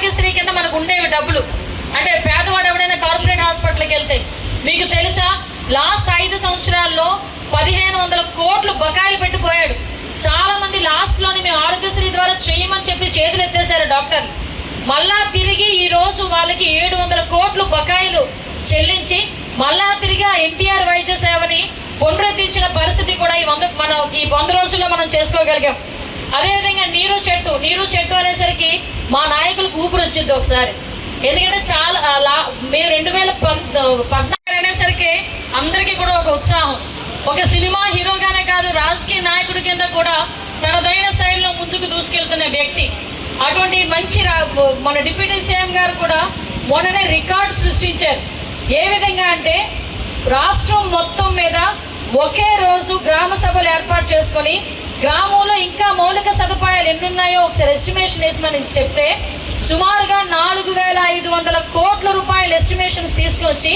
ఆరోగ్యశ్రీ కింద మనకు ఉండేవి డబ్బులు. అంటే పేదవాడు ఎవడైనా కార్పొరేట్ హాస్పిటల్కి వెళ్తే మీకు తెలుసా? లాస్ట్ ఐదు సంవత్సరాల్లో పదిహేను వందల కోట్లు బకాయిలు పెట్టిపోయాడు చాలా మంది లాస్ట్లోని మేము ఆరోగ్యశ్రీ ద్వారా చేయమని చెప్పి చేతులు ఎత్తేశారు డాక్టర్. మళ్ళా తిరిగి ఈ రోజు వాళ్ళకి ఏడు వందల కోట్లు బకాయిలు చెల్లించి మళ్ళా తిరిగి ఆ ఎన్టీఆర్ వైద్య సేవని పునరుద్ధరించిన పరిస్థితి కూడా ఈ వంద మనం ఈ వంద రోజుల్లో మనం చేసుకోగలిగాం. అదేవిధంగా నీరు చెట్టు నీరు చెట్టు అనేసరికి మా నాయకులకు ఊపిరి వచ్చింది ఒకసారి. ఎందుకంటే చాలా లా- మేము రెండు వేల పద్నాలుగు అనేసరికి అందరికీ కూడా ఒక ఉత్సాహం. ఒక సినిమా హీరోగానే కాదు రాజకీయ నాయకుడి కింద కూడా తనదైన శైలిలో ముందుకు దూసుకెళ్తున్న వ్యక్తి. అటువంటి మంచి రా- మన డిప్యూటీ సీఎం గారు కూడా మొన్ననే రికార్డు సృష్టించారు. ఏ విధంగా అంటే రాష్ట్రం మొత్తం మీద ఒకే రోజు గ్రామ సభలు ఏర్పాటు చేసుకొని గ్రామంలో ఇంకా మౌలిక సదుపాయాలు ఎన్ని ఉన్నాయో ఒకసారి ఎస్టిమేషన్ వేసిమని చెప్తే సుమారుగా నాలుగు వేల ఐదు వందల కోట్ల రూపాయల ఎస్టిమేషన్స్ తీసుకొచ్చి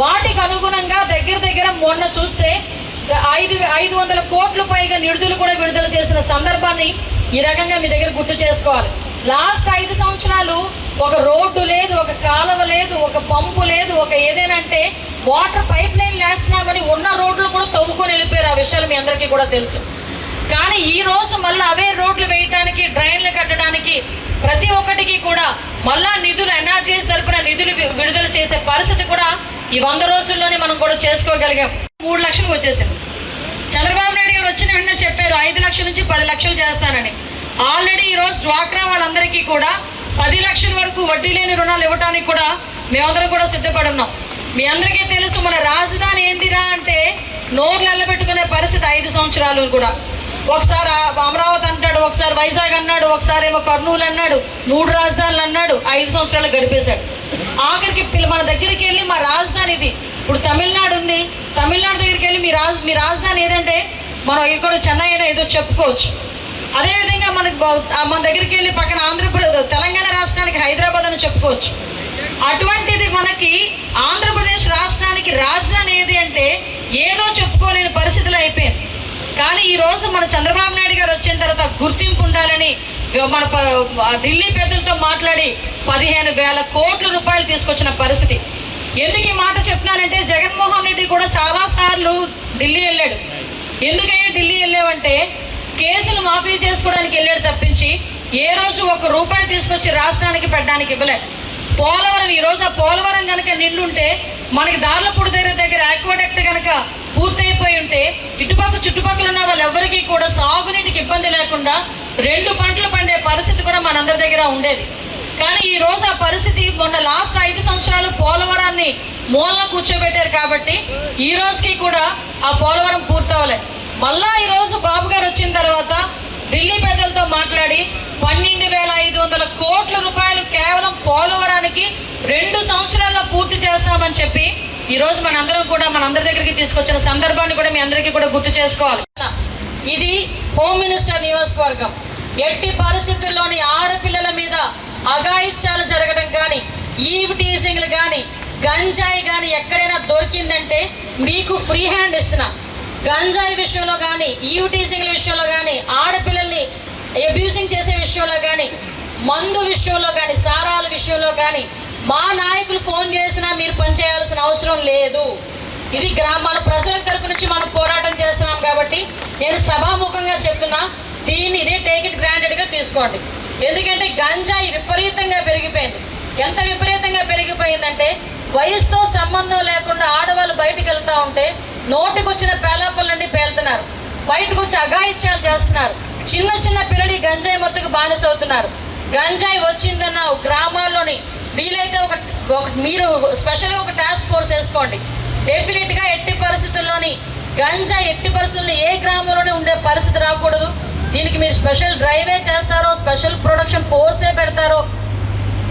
వాటికి అనుగుణంగా దగ్గర దగ్గర మొన్న చూస్తే ఐదు ఐదు వందల కోట్ల పైగా నిడుదలు కూడా విడుదల చేసిన సందర్భాన్ని ఈ రకంగా మీ దగ్గర గుర్తు చేసుకోవాలి. లాస్ట్ ఐదు సంవత్సరాలు ఒక రోడ్డు లేదు ఒక కాలువ లేదు ఒక పంపు లేదు ఒక ఏదైనా అంటే వాటర్ పైప్ లైన్ వేస్తున్నామని ఉన్న రోడ్లు కూడా తవ్వుకొని వెళ్ళిపోయారు. ఆ విషయాలు మీ అందరికీ కూడా తెలుసు. కానీ ఈ రోజు మళ్ళీ అవే రోడ్లు వేయడానికి డ్రైన్లు కట్టడానికి ప్రతి ఒక్కటికి కూడా మళ్ళా నిధులు ఎన్ఆర్జీఎస్ తరపున నిధులు విడుదల చేసే పరిస్థితి కూడా ఈ వంద రోజుల్లోనే మనం కూడా చేసుకోగలిగాం. మూడు లక్షలకు వచ్చేసింది. చంద్రబాబు నాయుడు గారు వచ్చిన వెంటనే చెప్పారు ఐదు లక్షల నుంచి పది లక్షలు చేస్తానని. ఆల్రెడీ ఈ రోజు డ్వాక్రా వాళ్ళందరికీ కూడా పది లక్షల వరకు వడ్డీ లేని రుణాలు ఇవ్వడానికి కూడా మేమందరం కూడా సిద్ధపడి ఉన్నాం. మీ అందరికీ తెలుసు మన రాజధాని ఏందిరా అంటే నోరు నిలబెట్టుకునే పరిస్థితి ఐదు సంవత్సరాలు కూడా. ఒకసారి అమరావతి అంటాడు ఒకసారి వైజాగ్ అన్నాడు ఒకసారి ఏమో కర్నూలు అన్నాడు మూడు రాజధానులు అన్నాడు ఐదు సంవత్సరాలు గడిపేశాడు. ఆఖరికి మన దగ్గరికి వెళ్ళి మా రాజధాని ఇది. ఇప్పుడు తమిళనాడు ఉంది. తమిళనాడు దగ్గరికి వెళ్ళి మీ రాజ మీ రాజధాని ఏదంటే మనం ఇక్కడ చెన్నై అయినా ఏదో చెప్పుకోవచ్చు. అదేవిధంగా మనకి మన దగ్గరికి వెళ్ళి పక్కన ఆంధ్రప్రదేశ్ తెలంగాణ రాష్ట్రానికి హైదరాబాద్ అని చెప్పుకోవచ్చు. అటువంటిది మనకి ఆంధ్రప్రదేశ్ రా రాజధాని ఏది అంటే ఏదో చెప్పుకోలేని పరిస్థితులు అయిపోయింది కానీ ఈ రోజు మన చంద్రబాబు నాయుడు గారు వచ్చిన తర్వాత గుర్తింపు ఉండాలని మన ఢిల్లీ పెద్దలతో మాట్లాడి పదిహేను వేల కోట్ల రూపాయలు తీసుకొచ్చిన పరిస్థితి. ఎందుకు ఈ మాట చెప్తున్నానంటే జగన్మోహన్ రెడ్డి కూడా చాలా సార్లు ఢిల్లీ వెళ్ళాడు. ఎందుకయ్యా ఢిల్లీ వెళ్ళావంటే కేసులు మాఫీ చేసుకోవడానికి వెళ్ళాడు తప్పించి ఏ రోజు ఒక రూపాయి తీసుకొచ్చి రాష్ట్రానికి పెట్టడానికి ఇవ్వలే పోలవరం ఈ రోజు ఆ పోలవరం కనుక నిండుంటే మనకి దారులపూడి దగ్గర దగ్గర ఆక్వాడక్ట్ కనుక పూర్తయిపోయి ఉంటే ఇటుపక్క చుట్టుపక్కల ఉన్న వాళ్ళెవ్వరికీ కూడా సాగునీటికి ఇబ్బంది లేకుండా రెండు పంటలు పండే పరిస్థితి కూడా మనందరి దగ్గర ఉండేది. కానీ ఈ రోజు ఆ పరిస్థితి మొన్న లాస్ట్ ఐదు సంవత్సరాలు పోలవరాన్ని మూలన కూర్చోబెట్టారు కాబట్టి ఈ రోజుకి కూడా ఆ పోలవరం పూర్తవలే. మళ్ళా ఈ రోజు బాబు గారు వచ్చిన తర్వాత ఢిల్లీ పెద్దలతో మాట్లాడి పన్నెండు వేల ఐదు వందల కోట్ల రూపాయలు కేవలం పోలవరానికి రెండు సంవత్సరాల్లో పూర్తి చేస్తామని చెప్పి ఈ రోజు మనందరం కూడా మనందరి దగ్గర తీసుకొచ్చిన సందర్భాన్ని కూడా మీ అందరికీ కూడా గుర్తు చేసుకోవాలి. ఇది హోమ్ మినిస్టర్ నియోజకవర్గం. ఎట్టి పరిస్థితుల్లోని ఆడపిల్లల మీద అఘాయిత్యాలు జరగడం కానీ ఈవ్ టీజింగ్లు కానీ గంజాయి కానీ ఎక్కడైనా దొరికిందంటే మీకు ఫ్రీ హ్యాండ్ ఇస్తున్నా. గంజాయి విషయంలో కానీ ఈవ్ టీజింగ్ల విషయంలో కానీ ఆడపిల్లల్ని అబ్యూజింగ్ చేసే విషయంలో కానీ మందు విషయంలో కానీ సారాల విషయంలో కానీ మా నాయకులు ఫోన్ చేసినా మీరు పనిచేయాల్సిన అవసరం లేదు. ఇది గ్రామాల ప్రజల తరపు నుంచి మనం పోరాటం చేస్తున్నాం కాబట్టి నేను సభాముఖంగా చెప్తున్నా దీన్ని ఇదే టేక్ ఇట్ తీసుకోండి. ఎందుకంటే గంజాయి విపరీతంగా పెరిగిపోయింది. ఎంత విపరీతంగా పెరిగిపోయిందంటే వయసుతో సంబంధం లేకుండా ఆడవాళ్ళు బయటికి వెళ్తూ ఉంటే నోటికి వచ్చిన పేలుతున్నారు. బయటకు వచ్చి అఘాయిత్యాలు చేస్తున్నారు. చిన్న చిన్న పిల్లడి గంజాయి మొత్తుకు బానిసవుతున్నారు. గంజాయి వచ్చిందన్న గ్రామాల్లోని వీలైతే ఒక మీరు స్పెషల్గా ఒక టాస్క్ ఫోర్స్ వేసుకోండి. డెఫినెట్గా ఎట్టి పరిస్థితుల్లోని గంజా ఎట్టి పరిస్థితుల్లో ఏ గ్రామంలోనే ఉండే పరిస్థితి రాకూడదు. దీనికి మీరు స్పెషల్ డ్రైవే చేస్తారో స్పెషల్ ప్రొడక్షన్ ఫోర్సే పెడతారో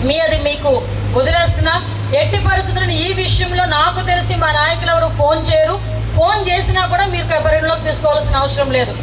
మీ అది మీకు వదిలేస్తున్నా. ఎట్టి పరిస్థితులను ఈ విషయంలో నాకు తెలిసి మా నాయకులు ఎవరు ఫోన్ చేయరు. ఫోన్ చేసినా కూడా మీరు పరిగణలోకి తీసుకోవాల్సిన అవసరం లేదు.